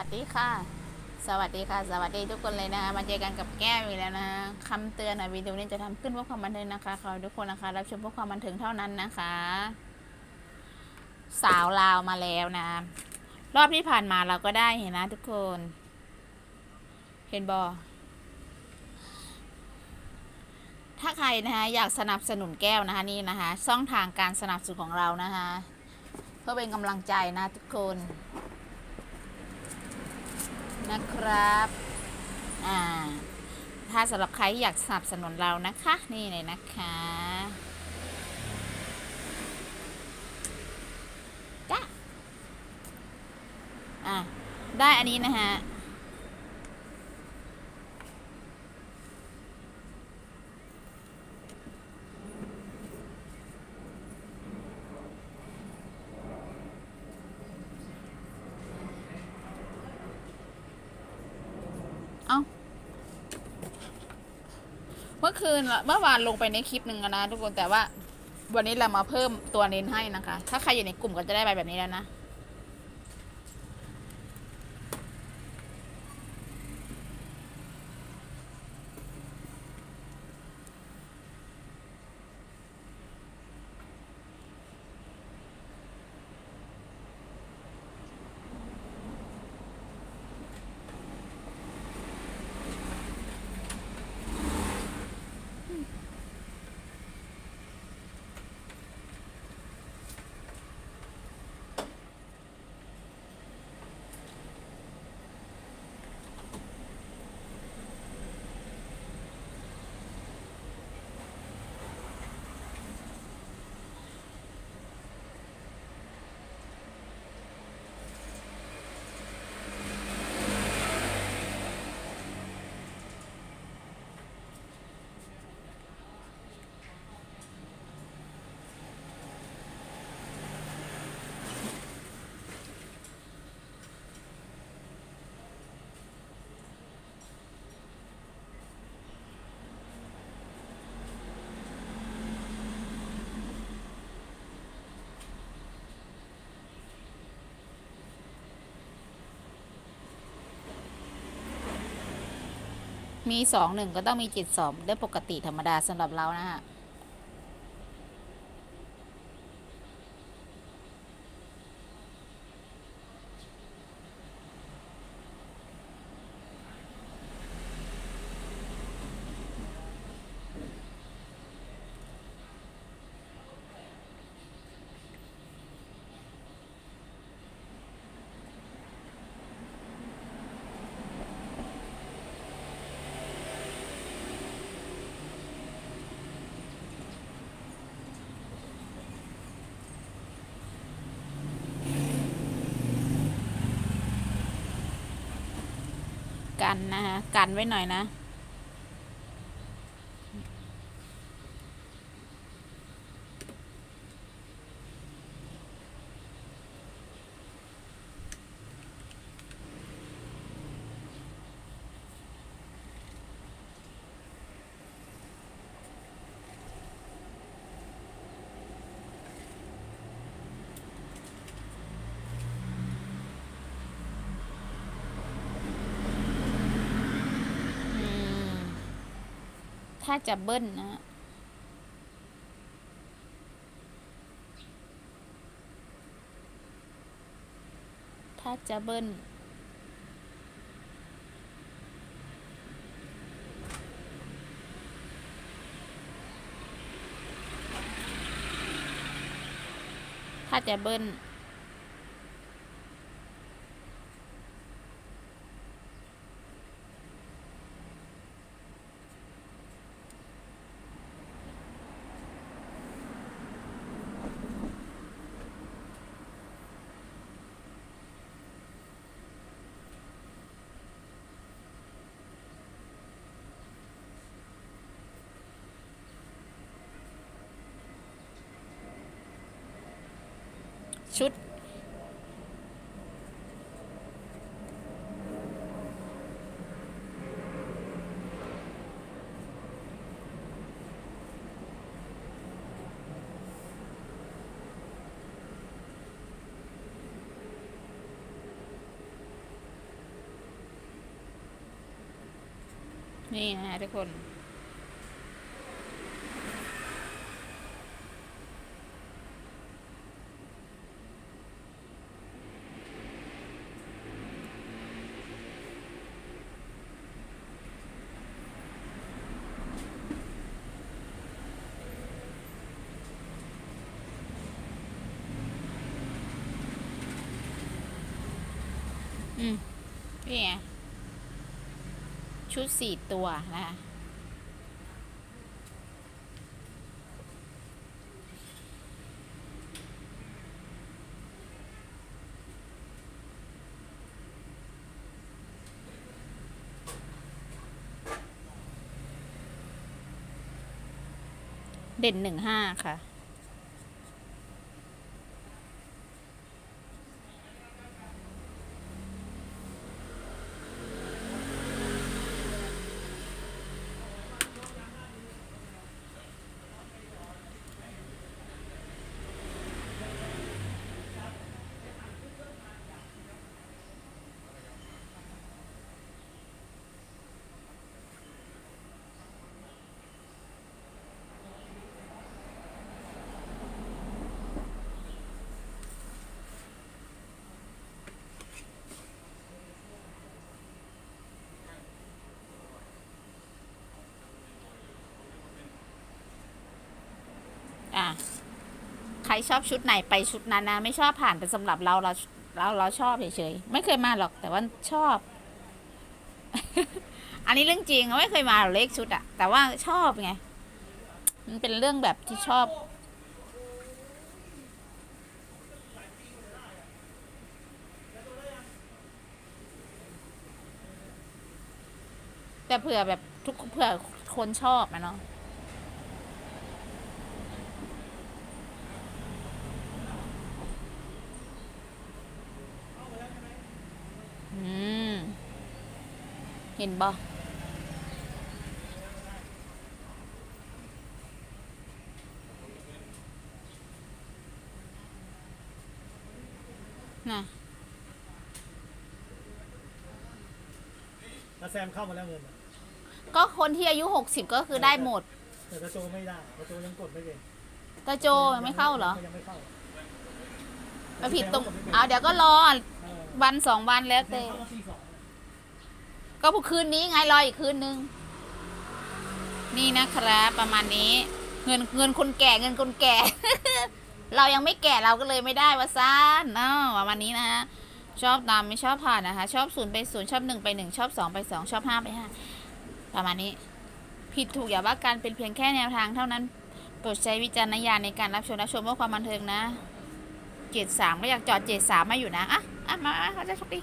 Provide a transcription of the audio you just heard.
สวัสดีค่ะ สวัสดีค่ะ สวัสดีทุกคนเลยนะคะ มาเจอกันกับแก้วอีกแล้วนะคะคำเตือนในวิดีโอนี้จะทำขึ้นเพื่อความบันเทิงนะคะขอทุกคนนะคะ รับชมเพื่อความบันเทิงเท่านั้นนะคะ สาวลาวมาแล้วนะ รอบที่ผ่านมาเราก็ได้เห็นนะทุกคน เห็นบอถ้าใครนะคะอยากสนับสนุนแก้วนะคะนี่นะคะช่องทางการสนับสนุนของเรานะคะ เพื่อเป็นกำลังใจนะทุกคน นะครับอ่าถ้าสำหรับใครอยากสนับสนุนเรานะคะ นี่เลยนะคะจ้ะอะได้อันนี้นะฮะ เอ้า เมื่อ คืนเมื่อวานลงไปในคลิปหนึ่งอะนะทุกคนแต่ว่าวันนี้เรามาเพิ่มตัวเน้นให้นะคะ ถ้าใครอยู่ในกลุ่มก็จะได้ใบแบบนี้แล้วนะ มีสองหนึ่งก็ต้องมีจิตสองได้ปกติธรรมดาสำหรับเรานะฮะ กันนะฮะกันไว้หน่อยนะ อืม ถ้าจะเบิ้ลนะฮะถ้าจะเบิ้ลถ้าจะเบิ้ล ชุด นี่นะทุกคน อืมนี่ไงชุดสี่ตัวนะคะเด่นหนึ่งห้าค่ะอะ ใคร ชอบชุดไหนไปชุดนั้นนะ ไม่ชอบผ่านแต่สำหรับเราเราเราเราชอบเฉยๆไม่เคยมาหรอก แต่ว่าชอบ อันนี้เรื่องจริงไม่เคยมาหรอกเลขชุดอะแต่ว่าชอบไงมันเป็นเรื่องแบบที่ชอบแต่เผื่อแบบทุกเผื่อคนชอบอะเนาะ อืม เห็นบ่น่ะแล้วแซมเข้ามาแล้วเงินอะก็คนที่อายุหกสิบก็คือได้หมด แต่กระโจไม่ได้กระโจยังกดไม่เป็นตาโจยังไม่เข้าเหรอยังไม่เข้าไปผิดตรงเอาเดี๋ยวก็รอ เออวันสองวันแล้วแต่ เข้ามาที่สอง ก็พรุ่งคืนนี้ไงรออีกคืนนึง นี่นะครับประมาณนี้ เงินเงินคนแก่เงินคนแก่ เรายังไม่แก่เราก็เลยไม่ได้วะซ่านเนาะประมาณนี้นะฮะชอบตามไม่ชอบผ่านนะคะ ชอบศูนย์ไปศูนย์ชอบหนึ่งไปหนึ่งชอบสองไปสองชอบห้าไปห้าประมาณนี้ ผิดถูกอย่าว่ากันเป็นเพียงแค่แนวทางเท่านั้นโปรดใช้วิจารณญาณในการรับชมรับชมเพื่อความบันเทิงนะเจ็ดสามก็อยากจอดเจ็ดสามมาอยู่นะอะอะมามาเขาจะโชคดี